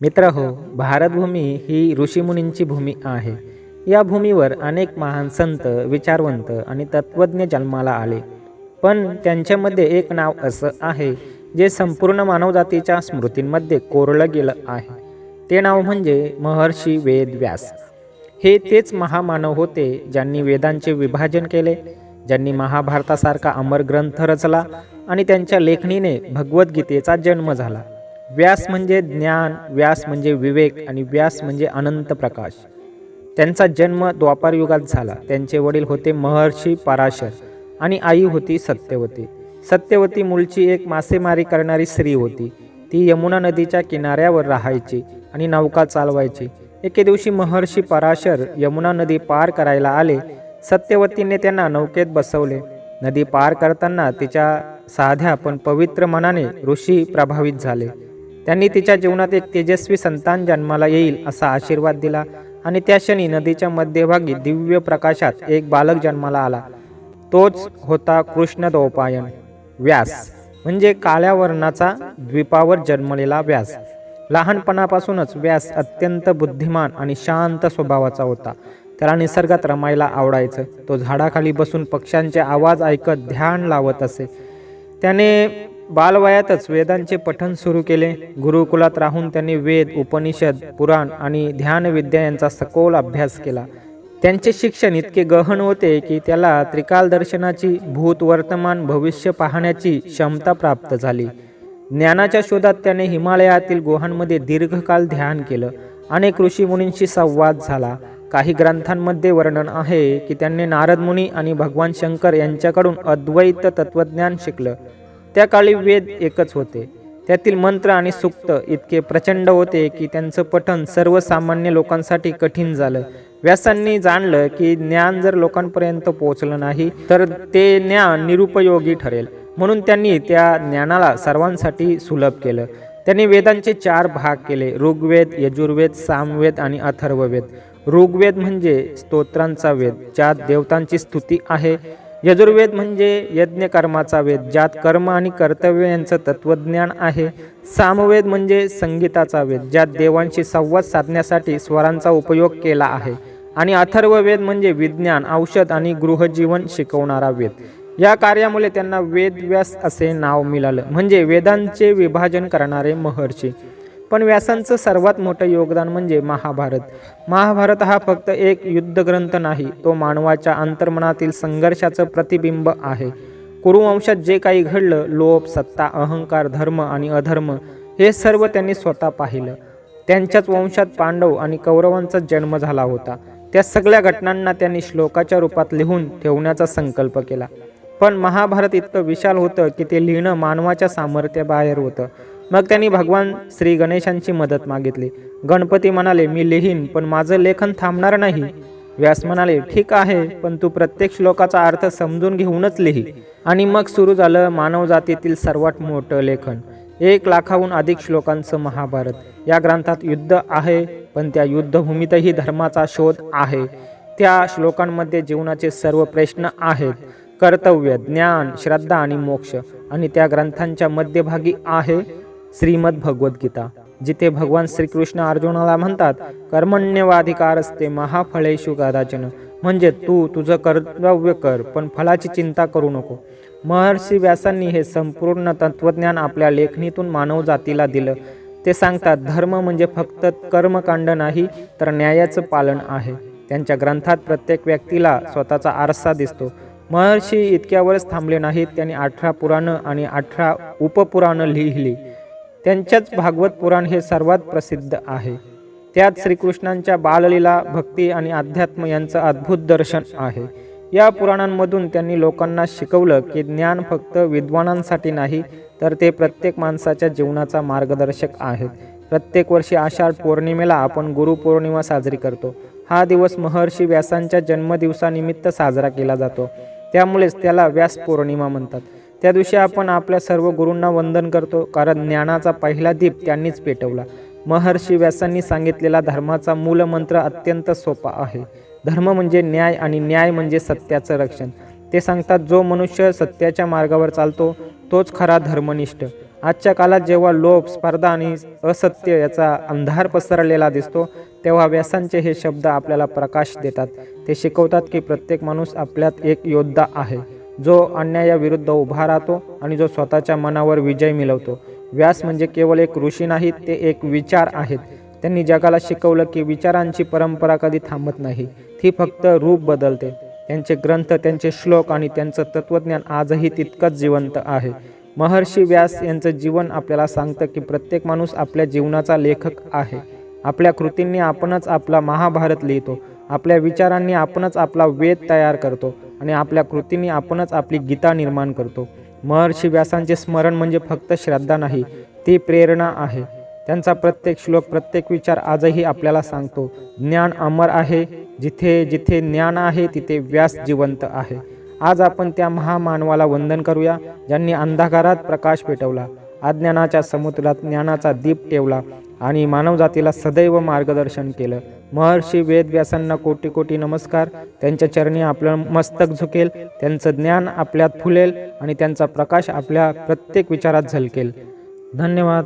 मित्र हो भारतभूमी ही ऋषीमुनींची भूमी आहे. या भूमीवर अनेक महान संत विचारवंत आणि तत्त्वज्ञ जन्माला आले. पण त्यांच्यामध्ये एक नाव असं आहे जे संपूर्ण मानवजातीच्या स्मृतींमध्ये कोरलं गेलं आहे. ते नाव म्हणजे महर्षी वेद व्यास हे तेच महामानव होते ज्यांनी वेदांचे विभाजन केले ज्यांनी महाभारतासारखा अमर ग्रंथ रचला आणि त्यांच्या लेखणीने भगवद्गीतेचा जन्म झाला. व्यास म्हणजे ज्ञान व्यास म्हणजे विवेक आणि व्यास म्हणजे अनंत प्रकाश. त्यांचा जन्म द्वापार युगात झाला. त्यांचे वडील होते महर्षी पराशर आणि आई होती सत्यवती. सत्यवती मूळची एक मासेमारी करणारी स्त्री होती. ती यमुना नदीच्या किनाऱ्यावर राहायची आणि नौका चालवायची. एके दिवशी महर्षी पराशर यमुना नदी पार करायला आले. सत्यवतीने त्यांना नौकेत बसवले. नदी पार करताना तिच्या साध्या पण पवित्र मनाने ऋषी प्रभावित झाले. त्यांनी तिच्या जीवनात एक तेजस्वी संतान जन्माला येईल असा आशीर्वाद दिला आणि त्या क्षणी नदीच्या मध्यभागी दिव्य प्रकाशात एक बालक जन्माला आला. तोच होता कृष्णदोपायन व्यास. म्हणजे काळ्या वर्णाचा द्वीपावर जन्मलेला व्यास. लहानपणापासूनच व्यास अत्यंत बुद्धिमान आणि शांत स्वभावाचा होता. त्याला निसर्गात रमायला आवडायचं. तो झाडाखाली बसून पक्ष्यांचे आवाज ऐकत ध्यान लावत असे. त्याने बालवयातच वेदांचे पठन सुरू केले. गुरुकुलात राहून त्यांनी वेद उपनिषद पुराण आणि ध्यानविद्या यांचा सखोल अभ्यास केला. त्यांचे शिक्षण इतके गहन होते की त्याला त्रिकाल दर्शनाची भूत वर्तमान भविष्य पाहण्याची क्षमता प्राप्त झाली. ज्ञानाच्या शोधात त्याने हिमालयातील गुहांमध्ये दीर्घकाल ध्यान केलं. अनेक ऋषीमुनींशी संवाद झाला. काही ग्रंथांमध्ये वर्णन आहे की त्यांनी नारद मुनी आणि भगवान शंकर यांच्याकडून अद्वैत तत्वज्ञान शिकलं. त्या काळी वेद एकच होते. त्यातील मंत्र आणि सुक्त इतके प्रचंड होते की त्यांचं पठण सर्वसामान्य लोकांसाठी कठीण झालं. व्यासांनी जाणलं की ज्ञान जर लोकांपर्यंत पोहोचलं नाही तर ते ज्ञान निरुपयोगी ठरेल. म्हणून त्यांनी त्या ज्ञानाला सर्वांसाठी सुलभ केलं. त्यांनी वेदांचे चार भाग केले ऋग्वेद यजुर्वेद सामवेद आणि अथर्ववेद. ऋग्वेद म्हणजे स्तोत्रांचा वेद ज्यात देवतांची स्तुती आहे. यजुर्वेद म्हणजे यज्ञकर्माचा वेद ज्यात कर्म आणि कर्तव्य यांचं तत्वज्ञान आहे. सामवेद म्हणजे संगीताचा वेद ज्यात देवांशी संवाद साधण्यासाठी स्वरांचा उपयोग केला आहे. आणि अथर्ववेद म्हणजे विज्ञान औषध आणि गृहजीवन शिकवणारा वेद. या कार्यामुळे त्यांना वेदव्यास असे नाव मिळालं. म्हणजे वेदांचे विभाजन करणारे महर्षी. पण व्यासांचं सर्वात मोठं योगदान म्हणजे महाभारत. महाभारत हा फक्त एक युद्धग्रंथ नाही तो मानवाच्या अंतर्मनातील संघर्षाचं प्रतिबिंब आहे. कुरुवंशात जे काही घडलं लोभ सत्ता अहंकार धर्म आणि अधर्म हे सर्व त्यांनी स्वतः पाहिलं. त्यांच्याच वंशात पांडव आणि कौरवांचा जन्म झाला होता. त्या सगळ्या घटनांना त्यांनी श्लोकाच्या रूपात लिहून ठेवण्याचा संकल्प केला. पण महाभारत इतकं विशाल होतं की ते लिहिणं मानवाच्या सामर्थ्याबाहेर होतं. मग त्यांनी भगवान श्री गणेशांची मदत मागितली. गणपती म्हणाले मी लिहीन पण माझं लेखन थांबणार नाही. व्यास म्हणाले ठीक आहे पण तू प्रत्येक श्लोकाचा अर्थ समजून घेऊनच लिही. आणि मग सुरू झालं मानवजातीतील सर्वात मोठं लेखन. एक लाखाहून अधिक श्लोकांचं महाभारत. या ग्रंथात युद्ध आहे पण त्या युद्धभूमीतही धर्माचा शोध आहे. त्या श्लोकांमध्ये जीवनाचे सर्व प्रश्न आहेत. कर्तव्य ज्ञान श्रद्धा आणि मोक्ष. आणि त्या ग्रंथांच्या मध्यभागी आहे श्रीमद भगवद्गीता जिथे भगवान श्रीकृष्ण अर्जुनाला म्हणतात कर्मण्यवाधिकार असते महाफळेशु कदाचन म्हणजे तू तुझं कर्तव्य कर पण फलाची चिंता करू नको. महर्षी व्यासांनी हे संपूर्ण तत्वज्ञान आपल्या लेखणीतून मानवजातीला दिलं. ते सांगतात धर्म म्हणजे फक्त कर्मकांड नाही तर न्यायाचं पालन आहे. त्यांच्या ग्रंथात प्रत्येक व्यक्तीला स्वतःचा आरसा दिसतो. महर्षी इतक्यावरच थांबले नाहीत त्यांनी अठरा पुराणं आणि अठरा उपपुराणं लिहिली. त्यांच्याच भागवत पुराण हे सर्वात प्रसिद्ध आहे. त्यात श्रीकृष्णांच्या बाललीला भक्ती आणि अध्यात्म यांचं अद्भुत दर्शन आहे. या पुराणांमधून त्यांनी लोकांना शिकवलं की ज्ञान फक्त विद्वानांसाठी नाही तर ते प्रत्येक माणसाच्या जीवनाचा मार्गदर्शक आहेत. प्रत्येक वर्षी आषाढ पौर्णिमेला आपण गुरुपौर्णिमा साजरी करतो. हा दिवस महर्षी व्यासांच्या जन्मदिवसानिमित्त साजरा केला जातो. त्यामुळेच त्याला व्यास पौर्णिमा म्हणतात. त्या दिवशी आपण आपल्या सर्व गुरूंना वंदन करतो कारण ज्ञानाचा पहिला दीप त्यांनीच पेटवला. महर्षी व्यासांनी सांगितलेला धर्माचा मूलमंत्र अत्यंत सोपा आहे. धर्म म्हणजे न्याय आणि न्याय म्हणजे सत्याचं रक्षण. ते सांगतात जो मनुष्य सत्याच्या मार्गावर चालतो तोच खरा धर्मनिष्ठ. आजच्या काळात जेव्हा लोभ स्पर्धा आणि असत्य याचा अंधार पसरलेला दिसतो तेव्हा व्यासांचे हे शब्द आपल्याला प्रकाश देतात. ते शिकवतात की प्रत्येक माणूस आपल्यात एक योद्धा आहे. जो अन्यायाविरुद्ध उभा राहतो आणि जो स्वतःच्या मनावर विजय मिळवतो. व्यास म्हणजे केवळ एक ऋषी नाहीत ते एक विचार आहेत. त्यांनी जगाला शिकवलं की विचारांची परंपरा कधी थांबत नाही. ती फक्त रूप बदलते. त्यांचे ग्रंथ त्यांचे श्लोक आणि त्यांचं तत्त्वज्ञान आजही तितकंच जिवंत आहे. महर्षी व्यास यांचं जीवन आपल्याला सांगतं की प्रत्येक माणूस आपल्या जीवनाचा लेखक आहे. आपल्या कृतींनी आपणच आपला महाभारत लिहितो. आपल्या विचारांनी आपणच आपला वेद तयार करतो. आणि आपल्या कृतीने आपणच आपली गीता निर्माण करतो. महर्षी व्यासांचे स्मरण म्हणजे फक्त श्रद्धा नाही ती प्रेरणा आहे. त्यांचा प्रत्येक श्लोक प्रत्येक विचार आजही आपल्याला सांगतो. ज्ञान अमर आहे जिथे जिथे ज्ञान आहे तिथे व्यास जिवंत आहे. आज आपण त्या महामानवाला वंदन करूया ज्यांनी अंधकारात प्रकाश पेटवला अज्ञानाच्या समुद्रात ज्ञानाचा दीप ठेवला आणि मानवजातीला सदैव मार्गदर्शन केलं. महर्षी वेदव्यासांना कोटी कोटी नमस्कार. त्यांच्या चरणी आपलं मस्तक झुकेल. त्यांचं ज्ञान आपल्यात फुलेल आणि त्यांचा प्रकाश आपल्या प्रत्येक विचारात झलकेल. धन्यवाद.